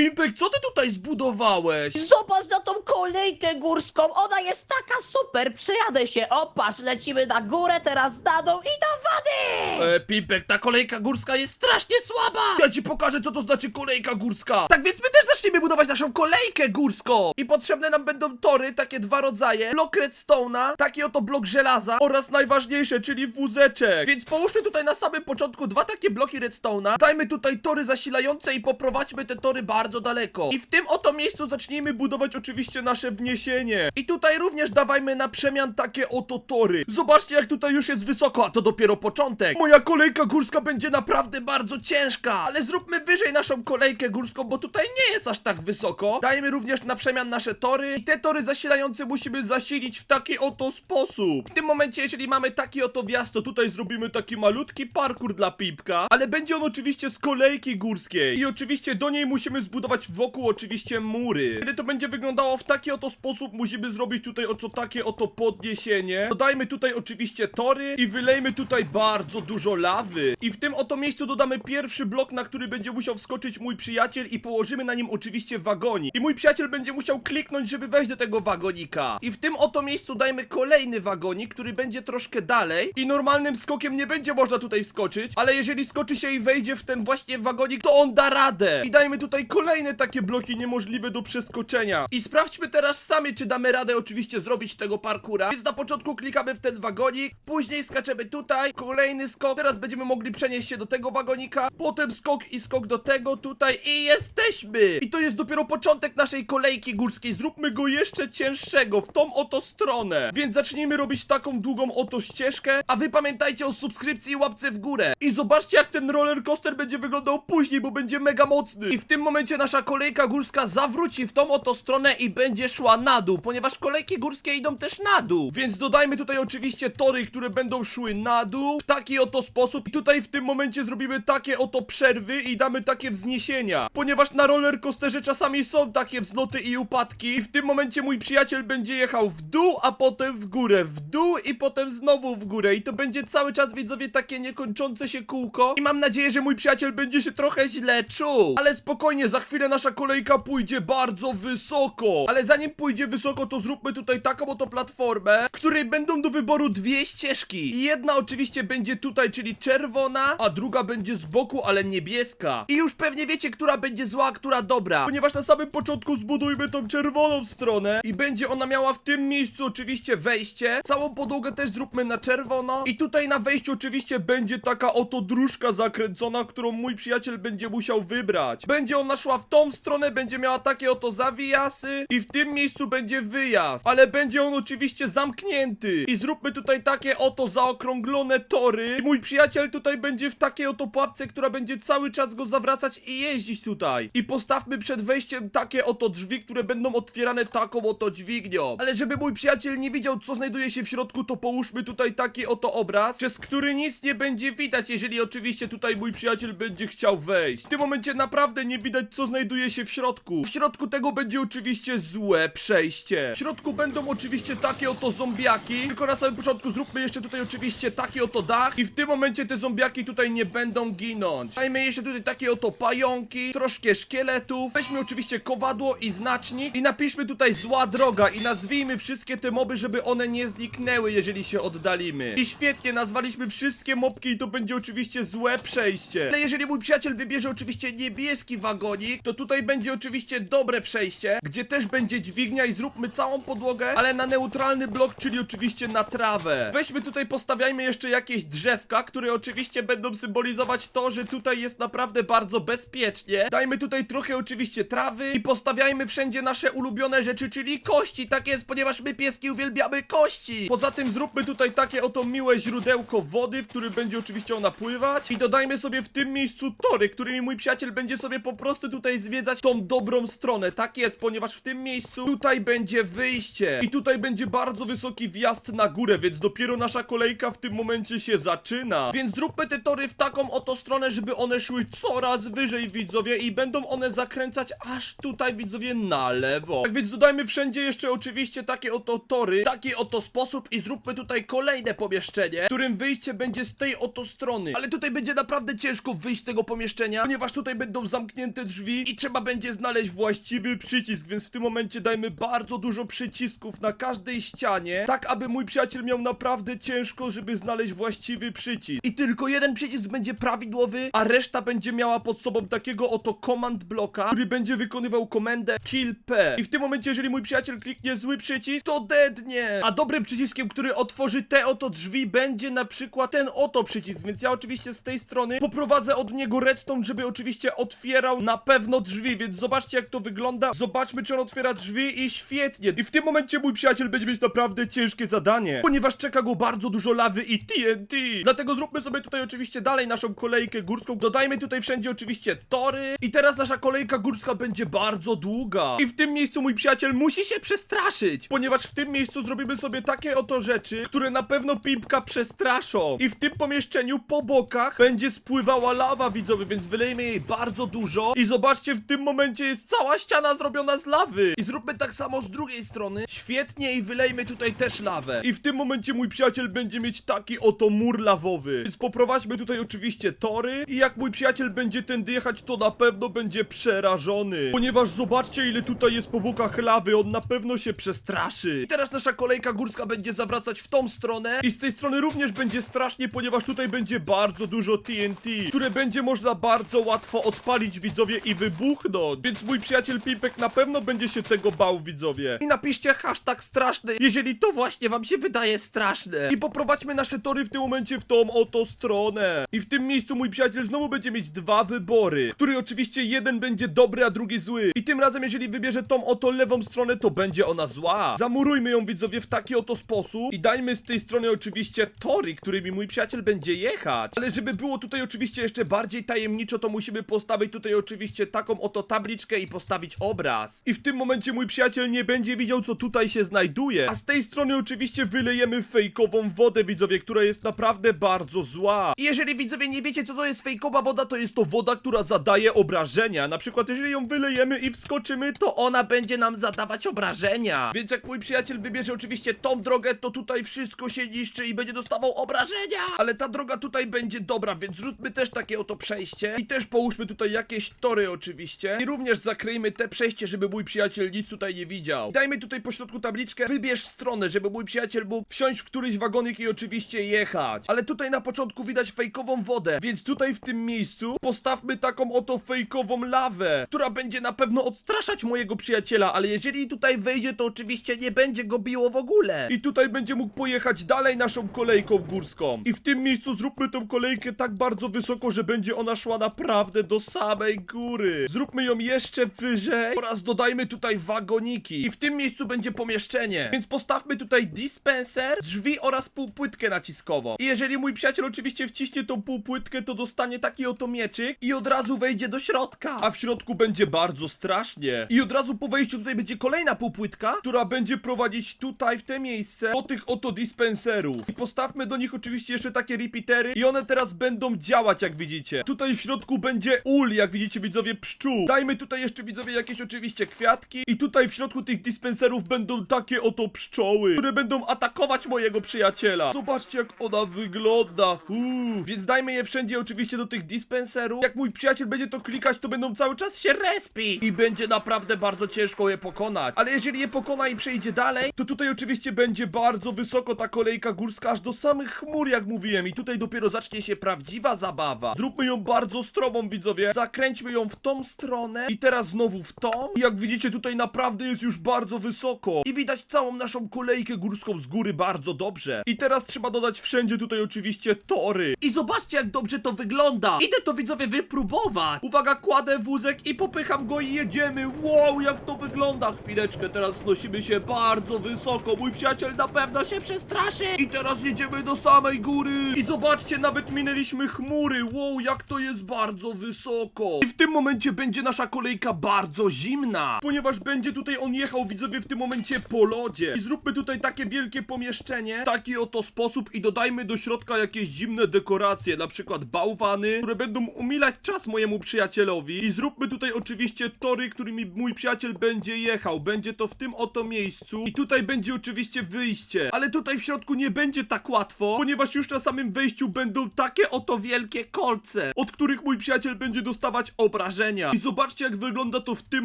Pimpek, co ty tutaj zbudowałeś? Zobacz na tą kolejkę górską, ona jest taka super, przejadę się, o patrz, lecimy na górę, teraz dół i do wody! E, Pimpek, ta kolejka górska jest strasznie słaba! Ja ci pokażę, co to znaczy kolejka górska! Tak więc my też zaczniemy budować naszą kolejkę górską! I potrzebne nam będą tory, takie dwa rodzaje, blok redstone'a, taki oto blok żelaza oraz najważniejsze, czyli wózeczek. Więc połóżmy tutaj na samym początku dwa takie bloki redstone'a, dajmy tutaj tory zasilające i poprowadźmy te tory bardzo daleko. I w tym oto miejscu zacznijmy budować oczywiście nasze wniesienie. I tutaj również dawajmy na przemian takie oto tory. Zobaczcie, jak tutaj już jest wysoko, a to dopiero początek. Moja kolejka górska będzie naprawdę bardzo ciężka, ale zróbmy wyżej naszą kolejkę górską, bo tutaj nie jest aż tak wysoko. Dajmy również na przemian nasze tory i te tory zasilające musimy zasilić w taki oto sposób. W tym momencie, jeżeli mamy taki oto wjazd, to tutaj zrobimy taki malutki parkour dla Pipka, ale będzie on oczywiście z kolejki górskiej i oczywiście do niej musimy zbudować wokół oczywiście mury. Kiedy to będzie wyglądało w taki oto sposób, musimy zrobić tutaj oto takie oto podniesienie. Dodajmy tutaj oczywiście tory i wylejmy tutaj bardzo dużo lawy. I w tym oto miejscu dodamy pierwszy blok, na który będzie musiał wskoczyć mój przyjaciel i położymy na nim oczywiście wagonik. I mój przyjaciel będzie musiał kliknąć, żeby wejść do tego wagonika. I w tym oto miejscu dajmy kolejny wagonik, który będzie troszkę dalej i normalnym skokiem nie będzie można tutaj wskoczyć, ale jeżeli skoczy się i wejdzie w ten właśnie wagonik, to on da radę. I dajmy tutaj kolejne takie bloki niemożliwe do przeskoczenia. I sprawdźmy teraz sami, czy damy radę oczywiście zrobić tego parkura. Więc na początku klikamy w ten wagonik, później skaczemy tutaj, kolejny skok, teraz będziemy mogli przenieść się do tego wagonika, potem skok i skok do tego tutaj i jesteśmy! I to jest dopiero początek naszej kolejki górskiej, zróbmy go jeszcze cięższego, w tą oto stronę. Więc zacznijmy robić taką długą oto ścieżkę, a wy pamiętajcie o subskrypcji i łapce w górę. I zobaczcie jak ten roller coaster będzie wyglądał później, bo będzie mega mocny. I w tym momencie nasza kolejka górska zawróci w tą oto stronę i będzie szła na dół, ponieważ kolejki górskie idą też na dół. Więc dodajmy tutaj oczywiście tory, które będą szły na dół w taki oto sposób. I tutaj w tym momencie zrobimy takie oto przerwy i damy takie wzniesienia. Ponieważ na roller coasterze czasami są takie wzloty i upadki. I w tym momencie mój przyjaciel będzie jechał w dół, a potem w górę, w dół i potem znowu w górę. I to będzie cały czas widzowie takie niekończące się kółko. I mam nadzieję, że mój przyjaciel będzie się trochę źle czuł. Ale spokojnie, za chwilę nasza kolejka pójdzie bardzo wysoko. Ale zanim pójdzie wysoko, to zróbmy tutaj taką oto platformę, w której będą do wyboru dwie ścieżki. I jedna oczywiście będzie tutaj, czyli czerwona, a druga będzie z boku, ale niebieska. I już pewnie wiecie, która będzie zła, a która dobra. Ponieważ na samym początku zbudujmy tą czerwoną stronę i będzie ona miała w tym miejscu oczywiście wejście. Całą podłogę też zróbmy na czerwono. I tutaj na wejściu oczywiście będzie taka oto dróżka zakręcona, którą mój przyjaciel będzie musiał wybrać. Będzie ona szła w tą stronę, będzie miała takie oto zawijasy i w tym miejscu będzie wyjazd. Ale będzie on oczywiście zamknięty. I zróbmy tutaj takie oto zaokrąglone tory. I mój przyjaciel tutaj będzie w takiej oto pułapce, która będzie cały czas go zawracać i jeździć tutaj. I postawmy przed wejściem takie oto drzwi, które będą otwierane taką oto dźwignią. Ale żeby mój przyjaciel nie widział, co znajduje się w środku, to połóżmy tutaj taki oto obraz, przez który nic nie będzie widać, jeżeli oczywiście tutaj mój przyjaciel będzie chciał wejść. W tym momencie naprawdę nie widać, co znajduje się w środku. W środku tego będzie oczywiście złe przejście. W środku będą oczywiście takie oto zombiaki, tylko na samym początku zróbmy jeszcze tutaj oczywiście taki oto dach i w tym momencie te zombiaki tutaj nie będą ginąć. Dajmy jeszcze tutaj takie oto pająki, troszkę szkieletów, weźmy oczywiście kowadło i znacznik i napiszmy tutaj zła droga i nazwijmy wszystkie te moby, żeby one nie zniknęły, jeżeli się oddalimy. I świetnie, nazwaliśmy wszystkie mobki i to będzie oczywiście złe przejście. Ale jeżeli mój przyjaciel wybierze oczywiście niebieski wagonik, to tutaj będzie oczywiście dobre przejście, gdzie też będzie dźwignia i zróbmy całą podłogę, ale na neutralny blok, czyli oczywiście na trawę. Weźmy tutaj, postawiajmy jeszcze jakieś drzewka, które oczywiście będą symbolizować to, że tutaj jest naprawdę bardzo bezpiecznie. Dajmy tutaj trochę oczywiście trawy i postawiajmy wszędzie nasze ulubione rzeczy, czyli kości. Tak jest, ponieważ my pieski uwielbiamy kości. Poza tym zróbmy tutaj takie oto miłe źródełko wody, w którym będzie oczywiście ona pływać i dodajmy sobie w tym miejscu tory, którymi mój przyjaciel będzie sobie po prostu tutaj zwiedzać tą dobrą stronę. Tak jest, ponieważ w tym miejscu tutaj będzie wyjście i tutaj będzie bardzo wysoki wjazd na górę, więc dopiero nasza kolejka w tym momencie się zaczyna. Więc zróbmy te tory w taką oto stronę, żeby one szły coraz wyżej widzowie i będą one zakręcać aż tutaj widzowie na lewo. Tak więc dodajmy wszędzie jeszcze oczywiście takie oto tory, taki oto sposób i zróbmy tutaj kolejne pomieszczenie, którym wyjście będzie z tej oto strony. Ale tutaj będzie naprawdę ciężko wyjść z tego pomieszczenia, ponieważ tutaj będą zamknięte drzwi i trzeba będzie znaleźć właściwy przycisk, więc w tym momencie dajmy bardzo dużo przycisków na każdej ścianie, tak aby mój przyjaciel miał naprawdę ciężko, żeby znaleźć właściwy przycisk. I tylko jeden przycisk będzie prawidłowy, a reszta będzie miała pod sobą takiego oto command bloka, który będzie wykonywał komendę kill P. I w tym momencie, jeżeli mój przyjaciel kliknie zły przycisk, to dednie. A dobrym przyciskiem, który otworzy te oto drzwi, będzie na przykład ten oto przycisk, więc ja oczywiście z tej strony poprowadzę od niego redstone, żeby oczywiście otwierał na pewno drzwi, więc zobaczcie jak to wygląda. Zobaczmy, czy on otwiera drzwi i świetnie. I w tym momencie mój przyjaciel będzie mieć naprawdę ciężkie zadanie, ponieważ czeka go bardzo dużo lawy i TNT. Dlatego zróbmy sobie tutaj oczywiście dalej naszą kolejkę górską. Dodajmy tutaj wszędzie oczywiście tory. I teraz nasza kolejka górska będzie bardzo długa. I w tym miejscu mój przyjaciel musi się przestraszyć, ponieważ w tym miejscu zrobimy sobie takie oto rzeczy, które na pewno Pimpka przestraszą. I w tym pomieszczeniu po bokach będzie spływała lawa widzowie, więc wylejmy jej bardzo dużo. I zobaczcie, w tym momencie jest cała ściana zrobiona z lawy. I zróbmy tak samo z drugiej strony. Świetnie i wylejmy tutaj też lawę. I w tym momencie mój przyjaciel będzie mieć taki oto mur lawowy. Więc poprowadźmy tutaj oczywiście tory. I jak mój przyjaciel będzie tędy jechać, to na pewno będzie przerażony. Ponieważ zobaczcie, ile tutaj jest po bokach lawy. On na pewno się przestraszy. I teraz nasza kolejka górska będzie zawracać w tą stronę. I z tej strony również będzie strasznie, ponieważ tutaj będzie bardzo dużo TNT, które będzie można bardzo łatwo odpalić widzowie wybuchnąć. Więc mój przyjaciel Pimpek na pewno będzie się tego bał widzowie. I napiszcie hashtag straszny, jeżeli to właśnie wam się wydaje straszne. I poprowadźmy nasze tory w tym momencie w tą oto stronę. I w tym miejscu mój przyjaciel znowu będzie mieć dwa wybory, który oczywiście jeden będzie dobry, a drugi zły. I tym razem, jeżeli wybierze tą oto lewą stronę, to będzie ona zła. Zamurujmy ją widzowie w taki oto sposób i dajmy z tej strony oczywiście tory, którymi mój przyjaciel będzie jechać. Ale żeby było tutaj oczywiście jeszcze bardziej tajemniczo, to musimy postawić tutaj oczywiście taką oto tabliczkę i postawić obraz. I w tym momencie mój przyjaciel nie będzie widział, co tutaj się znajduje. A z tej strony oczywiście wylejemy fejkową wodę, widzowie, która jest naprawdę bardzo zła. I jeżeli widzowie nie wiecie, co to jest fejkowa woda, to jest to woda, która zadaje obrażenia. Na przykład, jeżeli ją wylejemy i wskoczymy, to ona będzie nam zadawać obrażenia. Więc jak mój przyjaciel wybierze oczywiście tą drogę, to tutaj wszystko się niszczy i będzie dostawał obrażenia. Ale ta droga tutaj będzie dobra, więc zróbmy też takie oto przejście. I też połóżmy tutaj jakieś tory oczywiście. I również zakryjmy te przejście, żeby mój przyjaciel nic tutaj nie widział. Dajmy tutaj po środku tabliczkę, wybierz stronę, żeby mój przyjaciel mógł wsiąść w któryś wagonik i oczywiście jechać. Ale tutaj na początku widać fejkową wodę, więc tutaj w tym miejscu postawmy taką oto fejkową lawę, która będzie na pewno odstraszać mojego przyjaciela, ale jeżeli tutaj wejdzie, to oczywiście nie będzie go biło w ogóle. I tutaj będzie mógł pojechać dalej naszą kolejką górską. I w tym miejscu zróbmy tą kolejkę tak bardzo wysoko, że będzie ona szła naprawdę do samej góry. Zróbmy ją jeszcze wyżej oraz dodajmy tutaj wagoniki. I w tym miejscu będzie pomieszczenie. Więc postawmy tutaj dispenser, drzwi oraz półpłytkę naciskową. I jeżeli mój przyjaciel oczywiście wciśnie tą półpłytkę, to dostanie taki oto mieczyk i od razu wejdzie do środka. A w środku będzie bardzo strasznie. I od razu po wejściu tutaj będzie kolejna półpłytka, która będzie prowadzić tutaj w te miejsce do tych oto dispenserów. I postawmy do nich oczywiście jeszcze takie repeatery i one teraz będą działać, jak widzicie. Tutaj w środku będzie ul, jak widzicie widzowie, pszczół. Dajmy tutaj jeszcze widzowie jakieś oczywiście kwiatki i tutaj w środku tych dispenserów będą takie oto pszczoły, które będą atakować mojego przyjaciela. Zobaczcie jak ona wygląda. Uuu. Więc dajmy je wszędzie oczywiście do tych dispenserów. Jak mój przyjaciel będzie to klikać, to będą cały czas się respi i będzie naprawdę bardzo ciężko je pokonać. Ale jeżeli je pokona i przejdzie dalej, to tutaj oczywiście będzie bardzo wysoko ta kolejka górska, aż do samych chmur, jak mówiłem. I tutaj dopiero zacznie się prawdziwa zabawa. Zróbmy ją bardzo stromą, widzowie. Zakręćmy ją w tą stronę i teraz znowu w tą. I jak widzicie, tutaj naprawdę jest już bardzo wysoko. I widać całą naszą kolejkę górską z góry bardzo dobrze. I teraz trzeba dodać wszędzie tutaj oczywiście tory. I zobaczcie, jak dobrze to wygląda. Idę to, widzowie, wypróbować. Uwaga, kładę wózek i popycham go i jedziemy. Wow, jak to wygląda. Chwileczkę, teraz znosimy się bardzo wysoko. Mój przyjaciel na pewno się przestraszy. I teraz jedziemy do samej góry. I zobaczcie, nawet minęliśmy chmury. Wow, jak to jest bardzo wysoko. I w tym momencie będzie nasza kolejka bardzo zimna. Ponieważ będzie tutaj on jechał, widzowie, w tym momencie po lodzie. I zróbmy tutaj takie wielkie pomieszczenie. Taki oto sposób i dodajmy do środka jakieś zimne dekoracje. Na przykład bałwany, które będą umilać czas mojemu przyjacielowi. I zróbmy tutaj oczywiście tory, którymi mój przyjaciel będzie jechał. Będzie to w tym oto miejscu i tutaj będzie oczywiście wyjście. Ale tutaj w środku nie będzie tak łatwo, ponieważ już na samym wejściu będą takie oto wielkie kolce, od których mój przyjaciel będzie dostawać obrażenia. I zobaczcie jak wygląda to w tym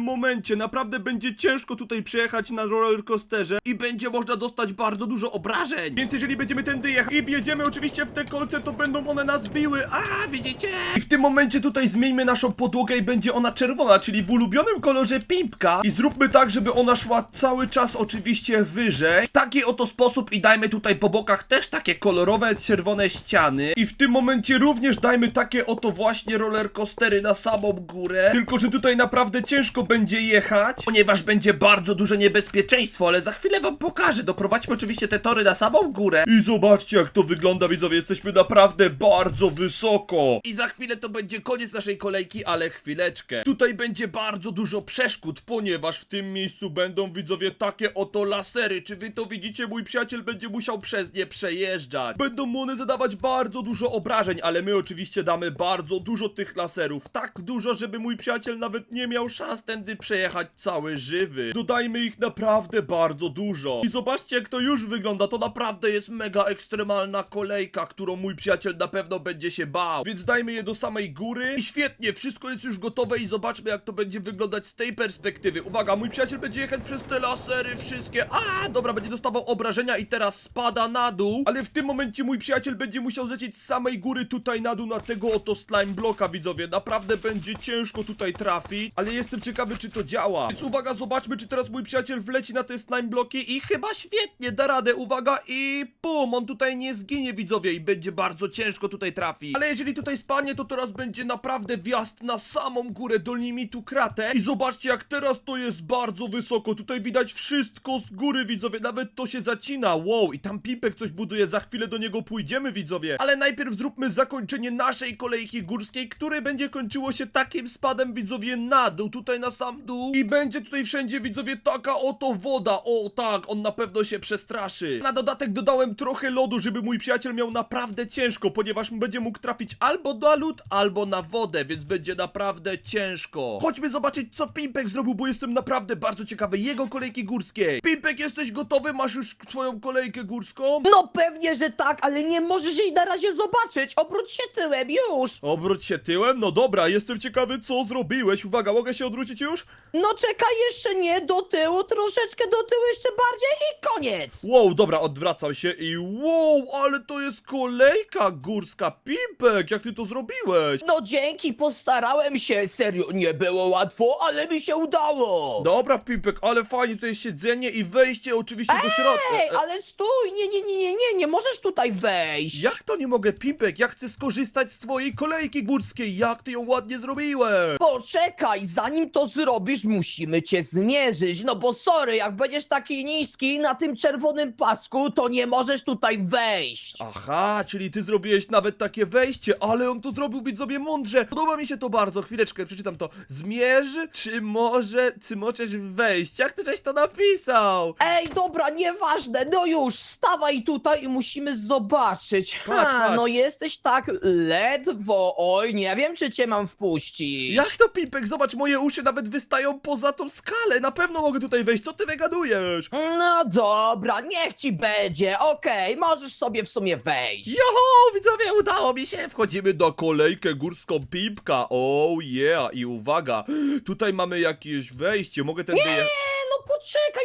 momencie. Naprawdę będzie ciężko tutaj przejechać na rollercoasterze i będzie można dostać bardzo dużo obrażeń. Więc jeżeli będziemy tędy jechać i wjedziemy oczywiście w te kolce, to będą one nas biły. A, widzicie? I w tym momencie tutaj zmieńmy naszą podłogę i będzie ona czerwona, czyli w ulubionym kolorze pimpka. I zróbmy tak, żeby ona szła cały czas oczywiście wyżej. W taki oto sposób i dajmy tutaj po bokach też takie kolorowe, czerwone ściany. I w tym momencie również dajmy takie oto właśnie rollercoastery na samą górę. Tylko, że tutaj naprawdę ciężko będzie jechać, ponieważ będzie bardzo duże niebezpieczeństwo, ale za chwilę wam pokażę. Doprowadźmy oczywiście te tory na samą górę. I zobaczcie jak to wygląda, widzowie. Jesteśmy naprawdę bardzo wysoko. I za chwilę to będzie koniec naszej kolejki, ale chwileczkę. Tutaj będzie bardzo dużo przeszkód, ponieważ w tym miejscu będą widzowie takie oto lasery. Czy wy to widzicie? Mój przyjaciel będzie musiał przez nie przejeżdżać. Będą mu one zadawać bardzo dużo obrażeń, ale my oczywiście damy bardzo dużo tych laserów. Tak dużo, żeby mój przyjaciel nawet nie miał szans tędy przejechać cały żywy. Dodajmy ich naprawdę bardzo dużo. I zobaczcie jak to już wygląda. To naprawdę jest mega ekstremalna kolejka, którą mój przyjaciel na pewno będzie się bał. Więc dajmy je do samej góry. I świetnie, wszystko jest już gotowe i zobaczmy jak to będzie wyglądać z tej perspektywy. Uwaga, mój przyjaciel będzie jechać przez te lasery wszystkie. A, dobra, będzie dostawał obrażenia i teraz spada na dół. Ale w tym momencie mój przyjaciel będzie musiał zlecieć z samej góry tutaj na dół na tego oto slime bloka, widzowie. Naprawdę będzie ciężko tutaj trafić, ale jestem ciekawy czy to działa. Więc uwaga, zobaczmy czy teraz mój przyjaciel wleci na te slime bloki i chyba świetnie da radę, uwaga i pum, on tutaj nie zginie widzowie i będzie bardzo ciężko tutaj trafić. Ale jeżeli tutaj spadnie, to teraz będzie naprawdę wjazd na samą górę do limitu kratę. I zobaczcie jak teraz to jest bardzo wysoko, tutaj widać wszystko z góry widzowie, nawet to się zacina, wow i tam Pipek coś buduje, za chwilę do niego pójdziemy widzowie, ale najpierw zróbmy zakończenie naszej kolejki górskiej, które będzie kończyło się takim spadem widzowie na dół, tutaj na sam dół i będzie tutaj wszędzie widzowie taka oto woda, o tak, on na pewno się przestraszy. Na dodatek dodałem trochę lodu, żeby mój przyjaciel miał naprawdę ciężko, ponieważ będzie mógł trafić albo na lód, albo na wodę, więc będzie naprawdę ciężko. Chodźmy zobaczyć co Pimpek zrobił, bo jestem naprawdę bardzo ciekawy jego kolejki górskiej. Pimpek, jesteś gotowy? Masz już swoją kolejkę górską? No pewnie, że tak, ale nie możesz jej na razie zobaczyć. Obróć się tyłem, już. Obróć się tyłem? No dobra, jestem ciekawy co zrobiłeś. Uwaga, mogę się odwrócić już? No czekaj, jeszcze nie, do tyłu, troszeczkę do tyłu, jeszcze bardziej i koniec. Wow, dobra, odwracam się i wow, ale to jest kolejka górska. Pimpek, jak ty to zrobiłeś? No dzięki, postarałem się, serio, nie było łatwo, ale mi się udało. Dobra, Pimpek, ale fajnie tutaj jest siedzenie i wejście oczywiście do środka. Ej, E, ale stój, nie, nie, nie, nie, nie, nie możesz tutaj wejść. Jak to nie mogę, Pimpek? Ja chcę skorzystać z twojej kolejki górskiej. Jak ty ją ładnie zrobiłeś? Poczekaj, zanim to zrobisz, musimy cię zmierzyć. No bo sorry, jak będziesz taki niski na tym czerwonym pasku, to nie możesz tutaj wejść. Aha, czyli ty zrobiłeś nawet takie wejście, ale on to zrobił widzowie mądrze. Podoba mi się to bardzo. Chwileczkę, przeczytam to. Zmierz, czy może, czy możesz wejść? Jak ty żeś to napisał? Ej, dobra, nieważne, no już, stawaj tutaj i musimy zobaczyć. Patrz, Ha, patrz. no jesteś tak ledwo, oj, nie wiem, czy cię mam wpuścić. Jak to, Pimpek? Zobacz, moje uszy nawet wystają poza tą skalę. Na pewno mogę tutaj wejść. Co ty wygadujesz? No dobra, niech ci będzie, okej, możesz sobie w sumie wejść. Joho, widzowie, udało mi się! Wchodzimy do kolejkę górską Pimpka. Oh yeah! I uwaga, tutaj mamy jakieś wejście. Mogę tędy... je- Nie, no poczekaj,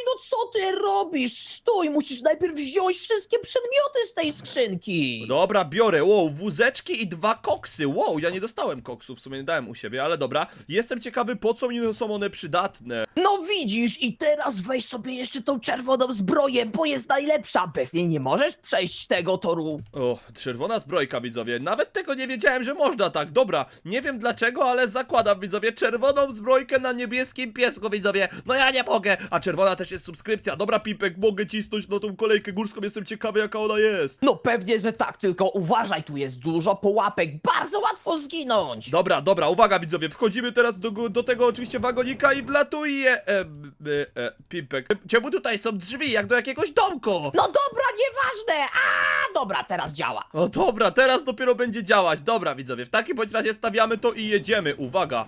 ty robisz? Stój, musisz najpierw wziąć wszystkie przedmioty z tej skrzynki. Dobra, biorę. Wow, wózeczki i dwa koksy. Wow, ja nie dostałem koksów, w sumie nie dałem u siebie, ale dobra. Jestem ciekawy, po co mi są one przydatne. No widzisz, i teraz weź sobie jeszcze tą czerwoną zbroję, bo jest najlepsza. Bez niej nie możesz przejść tego toru. O, czerwona zbrojka, widzowie. Nawet tego nie wiedziałem, że można tak. Dobra, nie wiem dlaczego, ale zakładam, widzowie, czerwoną zbrojkę na niebieskim piesku, widzowie. No ja nie mogę. A czerwona też jest subskrypcja. Dobra, Pipek, mogę cisnąć na tą kolejkę górską. Jestem ciekawy, jaka ona jest. No pewnie, że tak, tylko uważaj, tu jest dużo pułapek, bardzo łatwo zginąć. Dobra, dobra, uwaga widzowie, wchodzimy teraz do, do tego oczywiście wagonika i wlatuję. E, e, e, Pimpek, czemu tutaj są drzwi, jak do jakiegoś domku? No dobra, nieważne! A, dobra, teraz działa. O dobra, teraz dopiero będzie działać. Dobra, widzowie, w takim bądź razie stawiamy to i jedziemy. Uwaga,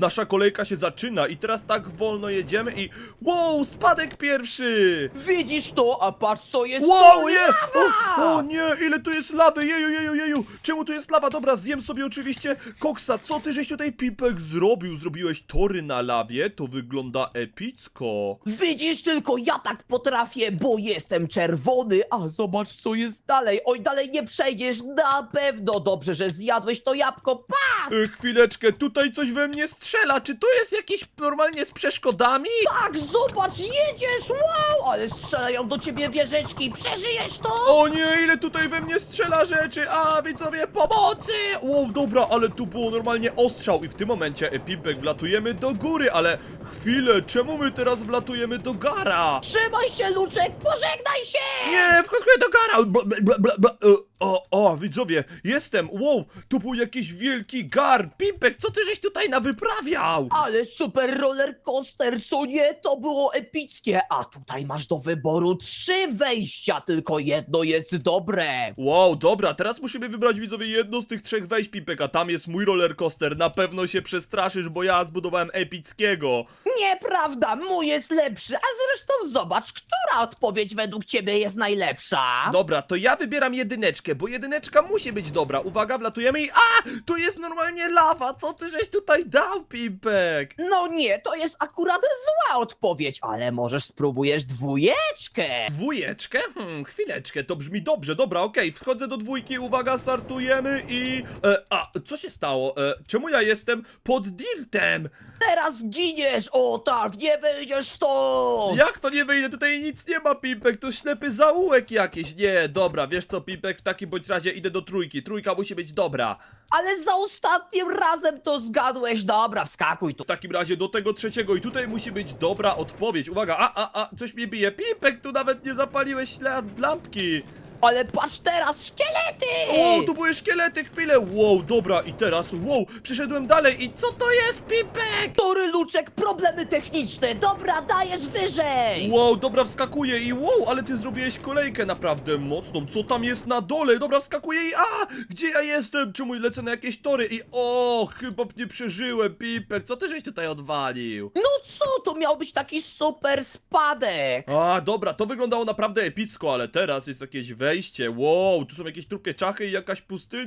nasza kolejka się zaczyna i teraz tak wolno jedziemy i... Wow, spadek pierwszy! Widzisz to? A patrz co jest Wow, tu, nie! lawa! O, o nie, ile tu jest lawy, jeju, jeju, jeju! Czemu tu jest lawa? Dobra, zjem sobie oczywiście koksa. Co ty żeś tutaj, Pipek, zrobił? Zrobiłeś tory na lawie? To wygląda epicko. Widzisz tylko, ja tak potrafię, bo jestem czerwony, a zobacz co jest dalej. Oj, dalej nie przejdziesz, na pewno. Dobrze, że zjadłeś to jabłko, patrz! E, chwileczkę, tutaj coś we mnie strzela. Czy to jest jakiś normalnie z przeszkodami? Tak, zobacz, jedziesz, wow! Ale strzelają do ciebie wieżyczki, przeżyjesz to? O nie, ile tutaj we mnie strzela rzeczy! A, widzowie, pomocy! Wow, dobra, ale tu było normalnie ostrzał i w tym momencie, e, Pimpek, wlatujemy do góry, ale chwilę, czemu my teraz wlatujemy do gara? Trzymaj się, Luczek, pożegnaj się! Nie, wskakuję do gara! Bla, bla, bla, bla. E, O, o, widzowie, jestem! Wow, to był jakiś wielki gar! Pimpek, co ty żeś tutaj nawyprawiał? Ale super roller coaster, co nie? To było epickie. A tutaj masz do wyboru trzy wejścia, tylko jedno jest dobre. Wow, dobra, teraz musimy wybrać widzowie jedno z tych trzech wejść, Pimpek, a tam jest mój roller coaster. Na pewno się przestraszysz, bo ja zbudowałem epickiego. Nieprawda, mój jest lepszy. A zresztą zobacz, która odpowiedź według ciebie jest najlepsza? Dobra, to ja wybieram jedyneczkę, bo jedyneczka musi być dobra. Uwaga, wlatujemy i... A! Tu jest normalnie lawa! Co ty żeś tutaj dał, Pimpek? No nie, to jest akurat zła odpowiedź, ale możesz spróbujesz dwójeczkę. Dwójeczkę? Hmm, chwileczkę, to brzmi dobrze. Dobra, okej, wchodzę do dwójki, uwaga, startujemy i... E, a, co się stało? E, czemu ja jestem pod dirtem? Teraz giniesz, o tak, nie wyjdziesz stąd. Jak to nie wyjdę? Tutaj nic nie ma, Pimpek, to ślepy zaułek jakiś. Nie, dobra, wiesz co, Pimpek, w takim bądź razie idę do trójki. Trójka musi być dobra. Ale za ostatnim razem to zgadłeś, dobra, wskakuj tu. W takim razie do tego trzeciego i tutaj musi być dobra odpowiedź. Uwaga, a, a, a, coś mnie bije. Pipek, tu nawet nie zapaliłeś ślad lampki. Ale patrz teraz, szkielety! O, tu były szkielety, chwilę. Wow, dobra, i teraz, wow, przyszedłem dalej i co to jest, Pipek? Tory Luczek, problemy techniczne, dobra, dajesz wyżej! Wow, dobra, wskakuję i wow, ale ty zrobiłeś kolejkę naprawdę mocną. Co tam jest na dole? Dobra, wskakuję i a, gdzie ja jestem? Czemu lecę na jakieś tory? I o, chyba nie przeżyłem, Pipek. Co ty żeś tutaj odwalił? No co, to miał być taki super spadek! A, dobra, to wyglądało naprawdę epicko, ale teraz jest jakieś wejście. Wow, tu są jakieś trupie czachy i jakaś pustynia.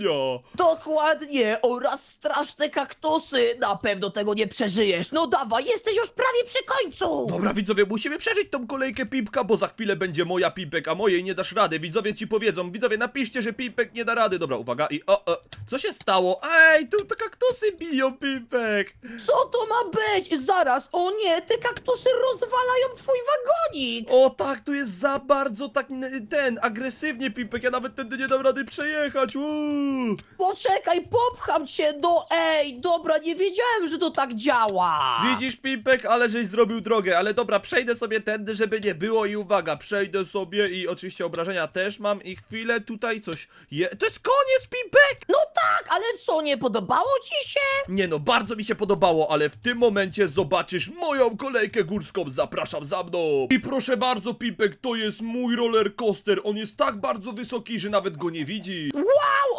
Dokładnie, oraz straszne kaktusy, na pewno tego nie przeżyjesz. No dawaj, jesteś już prawie przy końcu! Dobra, widzowie, musimy przeżyć tą kolejkę Pipka, bo za chwilę będzie moja Pipek, a mojej nie dasz rady. Widzowie ci powiedzą, widzowie, napiszcie, że Pipek nie da rady. Dobra, uwaga i o, o, co się stało? Ej, tu te kaktusy biją, Pipek. Co to ma być? Zaraz, o nie, te kaktusy rozwalają twój wagonik! O tak, tu jest za bardzo tak, n- ten, agresywnie, Pipek, ja nawet tędy nie dam rady przejechać, uuu. Poczekaj, popcham cię, no ej, dobra, nie wiedziałem, że to tak działa! Widzisz, Pipek, ale żeś zrobił drogę, ale dobra, przejdę sobie tędy, żeby nie było i uwaga, przejdę sobie i oczywiście obrażenia też mam i chwilę tutaj coś je... To jest koniec, Pipek! No tak, ale co, nie podobało ci się? Nie no, bardzo mi się podobało, ale w tym momencie zobaczysz moją kolejkę górską, zapraszam za mną! I proszę bardzo, Pipek, to jest mój roller coaster, on jest tak bardzo wysoki, że nawet go nie widzi. Wow,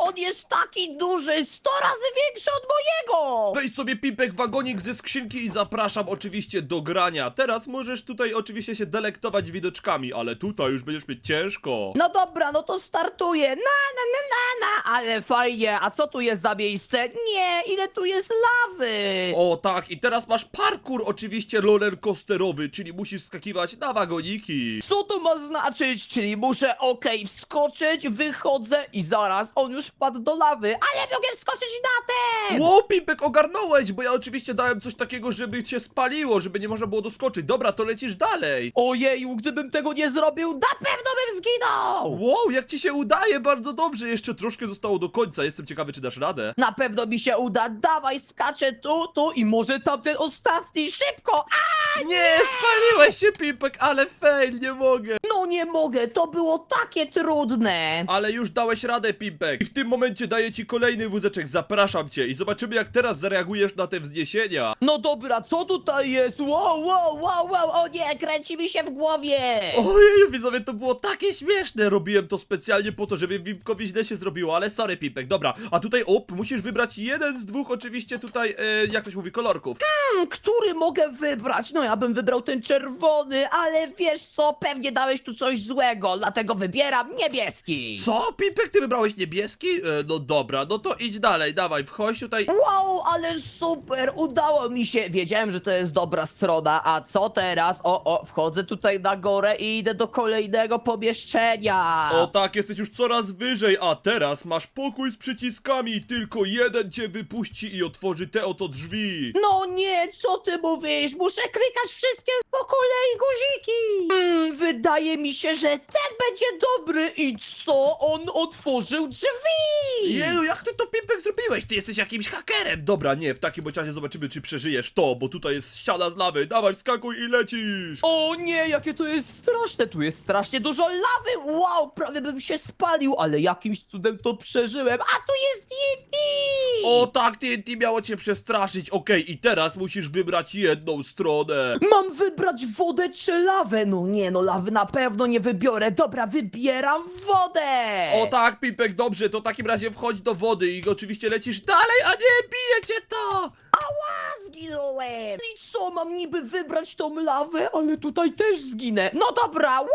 on jest taki duży, 100 razy większy od mojego! Weź sobie Pipek wagonik ze skrzynki i zapraszam oczywiście do grania. Teraz możesz tutaj oczywiście się delektować widoczkami, ale tutaj już będziesz mieć ciężko. No dobra, no to startuję. Na, na, na, na, na, ale fajnie. A co tu jest za miejsce? Nie, ile tu jest lawy? O tak, i teraz masz parkour oczywiście roller coasterowy, czyli musisz skakiwać na wagoniki. Co to ma znaczyć? Czyli muszę, okej, wskoczyć, wychodzę i zaraz on już wpadł do lawy, ale mogę wskoczyć na ten! Ło, Pipek, ogarnąłeś, bo ja oczywiście dałem coś takiego, żeby cię spaliło, żeby nie można było doskoczyć. Dobra, to lecisz dalej. Ojeju, gdybym tego nie zrobił, na pewno bym zginął! Wow, jak ci się udaje, bardzo dobrze. Jeszcze troszkę zostało do końca. Jestem ciekawy, czy dasz radę. Na pewno mi się uda, dawaj, skaczę tu, tu i może tamten ostatni, szybko! A, Nie, spaliłeś się, Pipek, ale fail, nie mogę. no nie mogę, to było takie trudne! Ale już dałeś radę, Pimpek. I w tym momencie daję ci kolejny wózeczek, zapraszam cię. I zobaczymy jak teraz zareagujesz na te wzniesienia. No dobra, co tutaj jest? Wow, wow, wow, wow, o nie, kręci mi się w głowie! Ojej, widzowie, to było takie śmieszne. Robiłem to specjalnie po to, żeby Wimpkowi źle się zrobiło, ale sorry, Pimpek. Dobra, a tutaj, op, musisz wybrać jeden z dwóch, oczywiście tutaj, e, jak to się mówi, kolorków. Hmm, który mogę wybrać? No ja bym wybrał ten czerwony, ale wiesz co, pewnie dałeś tu coś złego, dlatego wybieram niebieski. Co? Pimpek, ty wybrałeś niebieski? E, no dobra, no to idź dalej, dawaj, wchodź tutaj. Wow, ale super, udało mi się. Wiedziałem, że to jest dobra strona, a co teraz? O, o, wchodzę tutaj na górę i idę do kolejnego pomieszczenia. O tak, jesteś już coraz wyżej, a teraz masz pokój z przyciskami. Tylko jeden cię wypuści i otworzy te oto drzwi. No nie, co ty mówisz? Muszę klikać wszystkie po kolei guziki. Hmm, wydaje mi się, że ten będzie dobry. I co? On otworzył drzwi. Jeju, jak ty to Pimpek zrobiłeś? Ty jesteś jakimś hakerem. Dobra, nie, w takim bądź razie zobaczymy, czy przeżyjesz to, bo tutaj jest ściana z lawy. Dawaj, skakuj i lecisz. O nie, jakie to jest straszne. Tu jest strasznie dużo lawy. Wow, prawie bym się spalił, ale jakimś cudem to przeżyłem. A tu jest TNT. O tak, TNT miało cię przestraszyć. Okej, i teraz musisz wybrać jedną stronę. Mam wybrać wodę czy lawę? No nie, no lawy na pewno nie wybiorę. Dobra, wybieram wodę. O tak, Pimpek, dobrze, to w takim razie wchodź do wody i oczywiście lecisz dalej, a nie bije cię to! Ała, zginąłem. I co, mam niby wybrać tą lawę? Ale tutaj też zginę. No dobra, wow,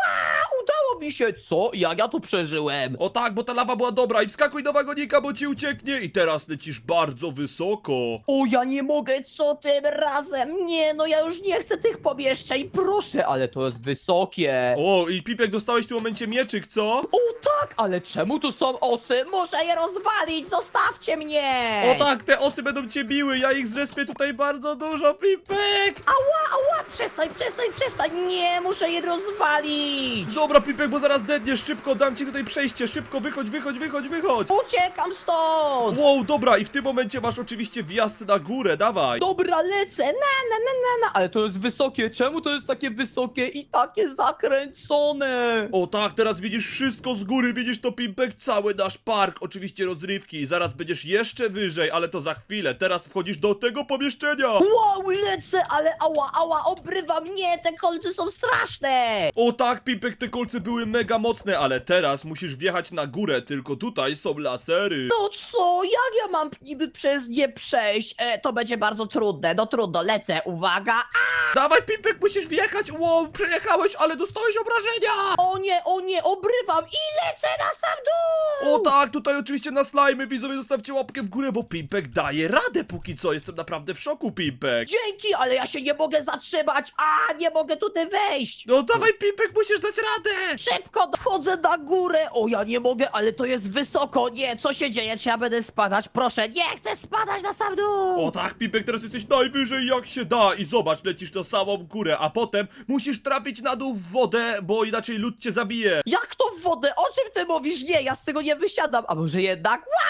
udało mi się. Co? Jak ja to przeżyłem? O tak, bo ta lawa była dobra i wskakuj do wagonika, bo ci ucieknie i teraz lecisz bardzo wysoko. O, ja nie mogę, co tym razem? Nie, no ja już nie chcę tych pomieszczeń, proszę, ale to jest wysokie. O, i Pipek dostałeś w tym momencie mieczyk, co? O tak, ale czemu tu są osy? Muszę je rozwalić, zostawcie mnie! O tak, te osy będą cię biły, ja ich zrespię tutaj bardzo dużo, Pipek! Ała, ała, przestań, przestań, przestań! Nie, muszę je rozwalić! Dobra, Pipek, bo zaraz dedniesz, szybko, dam ci tutaj przejście, szybko, wychodź, wychodź, wychodź, wychodź! Uciekam stąd! Wow, dobra, i w tym momencie masz oczywiście wjazd na górę, dawaj! Dobra, lecę, na, na, na, na, na, ale to jest wysokie, czemu to jest takie wysokie i takie zakręcone? O tak, teraz widzisz wszystko z góry, widzisz to Pimpek, cały nasz park, oczywiście rozrywki, zaraz będziesz jeszcze wyżej, ale to za chwilę, teraz wchodzisz do tego pomieszczenia! Wow, lecę, ale ała, ała, obrywa mnie, te kolce są straszne! O tak, Pimpek, te kolce były mega mocne, ale teraz musisz wjechać na górę, tylko tutaj są lasery. No co, jak ja mam niby przez nie przejść? E, to będzie bardzo trudne, no trudno, lecę, uwaga, a! Dawaj, Pimpek, musisz wjechać, wow, przejechałeś, ale dostałeś obrażenia! O nie, o nie, obrywam i lecę na sam dół! O tak, tutaj oczywiście na slajmy, widzowie, zostawcie łapkę w górę, bo Pimpek daje radę póki co, jestem naprawdę w szoku, Pimpek. Dzięki, ale ja się nie mogę zatrzymać, a nie mogę tutaj wejść! No dawaj, Pimpek, musisz dać radę! Szybko wchodzę na górę! O, ja nie mogę, ale to jest wysoko. Nie, co się dzieje? Czy ja będę spadać? Proszę, nie chcę spadać na sam dół! O tak, Pimpek, teraz jesteś najwyżej jak się da i zobacz, lecisz na samą górę, a potem musisz trafić na dół w wodę, bo inaczej lód cię zabije. Jak to w wodę? O czym ty mówisz? Nie, ja z tego nie wysiadam. A może jednak? Ła,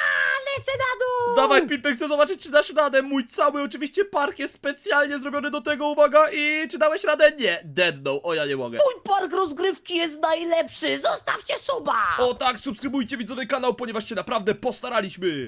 lecę na dół! Dawaj, Pimpek, chcę zobaczyć, czy dasz radę. Mój cały oczywiście park jest specjalnie zrobiony do tego, uwaga, i czy dałeś radę? Nie, deadnął, o ja nie mogę. Mój park rozgrywki jest najlepszy! Zostawcie suba! O tak, subskrybujcie widzowie kanał, ponieważ się naprawdę postaraliśmy.